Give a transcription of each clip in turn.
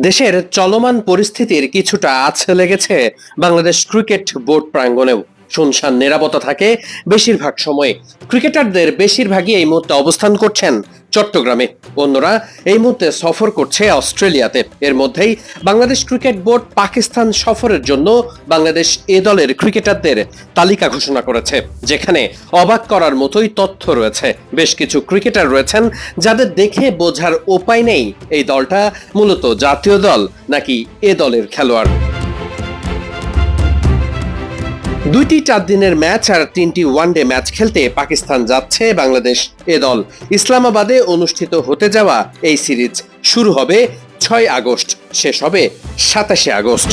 দেশের চলমান পরিস্থিতির কিছুটা আছে লেগেছে বাংলাদেশ ক্রিকেট বোর্ড প্রাঙ্গণেও। শুনশান নিরাপত্তা থাকে বেশিরভাগ সময়ে। ক্রিকেটারদের বেশিরভাগই এই মুহূর্তে অবস্থান করছেন চট্টগ্রামে। অন্যরা এই মুহূর্তে সফর করছে অস্ট্রেলিয়াতে। এর মধ্যেই বাংলাদেশ ক্রিকেট বোর্ড পাকিস্তান সফরের জন্য বাংলাদেশ এ দলের ক্রিকেটারদের তালিকা ঘোষণা করেছে, যেখানে অবাক করার মতোই তথ্য রয়েছে। বেশ কিছু ক্রিকেটার রয়েছেন যাদের দেখে বোঝার উপায় নেই এই দলটা, মূলত জাতীয় দল নাকি এ দলের খেলোয়াড়। দুইটি চার দিনের ম্যাচ আর তিনটি ওয়ানডে ম্যাচ খেলতে পাকিস্তান যাচ্ছে বাংলাদেশ এ দল। ইসলামাবাদে অনুষ্ঠিত হতে যাওয়া এই সিরিজ শুরু হবে ছয় আগস্ট, শেষ হবে সাতাশে আগস্ট।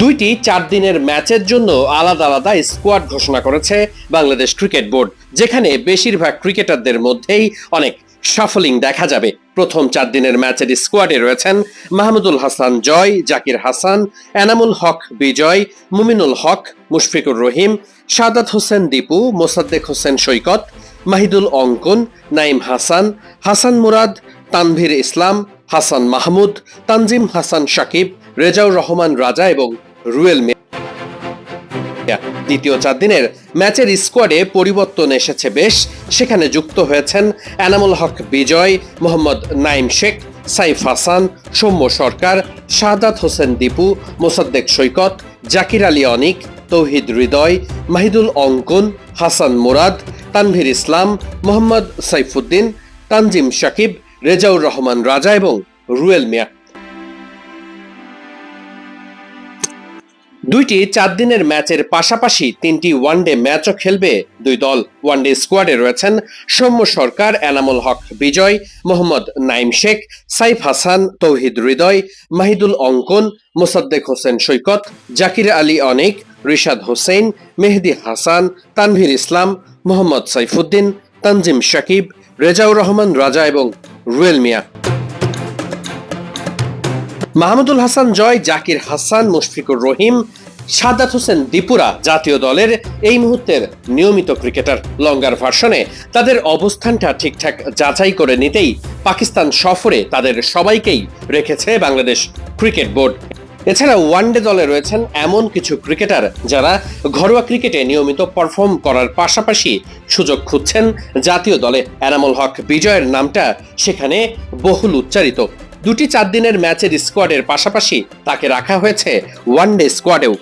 দুইটি চার দিনের ম্যাচের জন্য আলাদা আলাদা স্কোয়াড ঘোষণা করেছে বাংলাদেশ ক্রিকেট বোর্ড, যেখানে বেশিরভাগ ক্রিকেটারদের মধ্যেই অনেক সাফলিং দেখা যাবে। প্রথম চার দিনের ম্যাচের স্কোয়াডে রয়েছেন মাহমুদুল হাসান জয়, জাকির হাসান, এনামুল হক বিজয়, মুমিনুল হক, মুশফিকুর রহিম, সাদাত হোসেন দীপু, মোসাদ্দেক হোসেন সৈকত, মাহিদুল অঙ্কন, নাইম হাসান হাসান মুরাদ, তানভীর ইসলাম, হাসান মাহমুদ, তানজিম হাসান সাকিব রেজাউর রহমান রাজা এবং রুয়েল মিয়া দ্বিতীয় চার দিনের ম্যাচের স্কোয়াডে পরিবর্তন এসেছে বেশ। সেখানে যুক্ত হয়েছেন এনামুল হক বিজয়, মোহাম্মদ নাইম শেখ, সাইফ হাসান, সৌম্য সরকার শাহাদাত হোসেন দীপু, মোসাদ্দেক সৈকত, জাকির আলী অনিক, তৌহিদ হৃদয়, মাহিদুল অঙ্কন, হাসান মুরাদ, তানভীর ইসলাম, মোহাম্মদ সাইফুদ্দিন, তানজিম সাকিব, রেজাউর রহমান রাজা এবং রুয়েল মিয়া। দুইটি চার দিনের ম্যাচের পাশাপাশি তিনটি ওয়ানডে ম্যাচও খেলবে দুই দল। ওয়ানডে স্কোয়াডে রয়েছেন সৌম্য সরকার, এনামুল হক বিজয়, মোহাম্মদ নাইম শেখ, সাইফ হাসান, তৌহিদ হৃদয়, মাহিদুল অঙ্কন, মোসাদ্দেক হোসেন সৈকত, জাকির আলী অনিক, রিশাদ হোসেন, মেহেদি হাসান, তানভীর ইসলাম, মোহাম্মদ সাইফুদ্দিন, তানজিম শাকিব, রেজাউর রহমান রাজা এবং রুয়েল মিয়া। মাহমুদুল হাসান জয়, জাকির হাসান, মুশফিকুর রহিম, সাদাত হোসেন দীপুরা জাতীয় দলের এই মুহূর্তের নিয়মিত ক্রিকেটার। লঙ্গার ভার্সনে তাদের অবস্থানটা ঠিকঠাক যাচাই করে নিতেই পাকিস্তান সফরে তাদের সবাইকেই রেখেছে বাংলাদেশ ক্রিকেট বোর্ড। এছাড়া ওয়ানডে দলে রয়েছেন এমন কিছু ক্রিকেটার যারা ঘরোয়া ক্রিকেটে নিয়মিত পারফর্ম করার পাশাপাশি সুযোগ খুঁজছেন। জাতীয় দলে এনামুল হক বিজয়ের নামটা সেখানে বহুল উচ্চারিত। দুটি চার দিনের ম্যাচের স্কোয়াডের পাশাপাশি তাকে রাখা হয়েছে ওয়ানডে স্কোয়াডেও।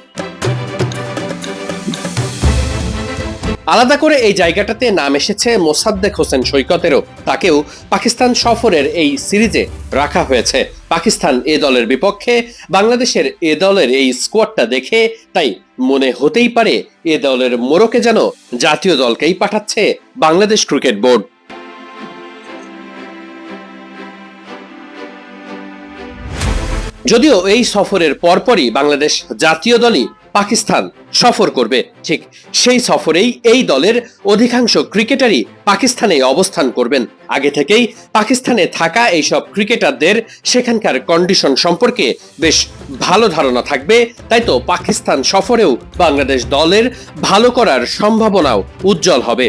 আলাদা করে এই জায়গাটাতে নাম এসেছে মোসাদ্দেক হোসেন সৈকতেরও। তাকেও পাকিস্তান সফরের এই সিরিজে রাখা হয়েছে। পাকিস্তান এ দলের বিপক্ষে বাংলাদেশের এ দলের এই স্কোয়াডটা দেখে তাই মনে হতেই পারে এ দলের মোড়কে যেন জাতীয় দলকেই পাঠাচ্ছে বাংলাদেশ ক্রিকেট বোর্ড। যদিও এই সফরের পরপরই বাংলাদেশ জাতীয় দলই পাকিস্তান সফর করবে, ঠিক সেই সফরেই এই দলের অধিকাংশ ক্রিকেটারই পাকিস্তানে অবস্থান করবেন। আগে থেকেই পাকিস্তানে থাকা এইসব ক্রিকেটারদের সেখানকার কন্ডিশন সম্পর্কে বেশ ভালো ধারণা থাকবে, তাই তো পাকিস্তান সফরেও বাংলাদেশ দলের ভালো করার সম্ভাবনাও উজ্জ্বল হবে।